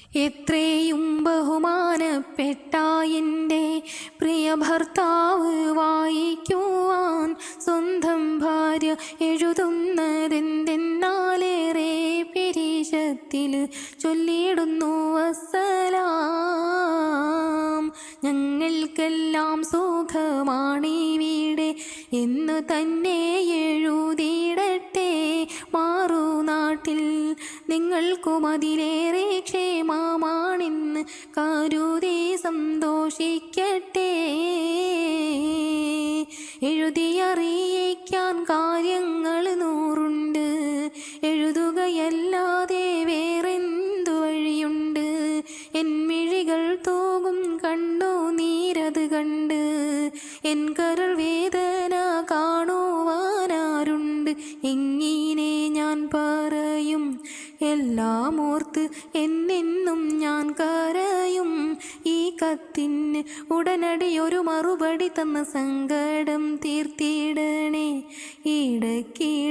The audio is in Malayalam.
എത്രയും ബഹുമാനപ്പെട്ട എന്റെ പ്രിയ ഭർത്താവ് വായിക്കുവാൻ സ്വന്തം ഭാര്യ എഴുതുന്നതെന്തെന്നാലേറെ പെരീശത്തിൽ ചൊല്ലിയിടുന്നു വസ്സലാം. ഞങ്ങൾക്കെല്ലാം സുഖമാണിവിടെ എന്ന് തന്നെ നിങ്ങൾക്കും അതിലേറെ ക്ഷേമമാണെന്ന് കരുതി സന്തോഷിക്കട്ടെ. എഴുതിയറിയിക്കാൻ കാര്യങ്ങൾ നൂറുണ്ട്. എഴുതുകയല്ലാതെ വേറെന്തു വഴിയുണ്ട്? എൻ മിഴികൾ തോകും കണ്ടു നീരത് കണ്ട്. എൻ കരൾ വേദന കാണുവാനാരുണ്ട്. എങ്ങനെ ഞാൻ പറയും എല്ലാം ഓർത്ത് എന്നെന്നും ഞാൻ കരയും. ഈ കത്തിന് ഉടനടി ഒരു മറുപടി തന്ന സങ്കടം തീർത്തിടണേ. ഇടയ്ക്കിടെ എന്നെയും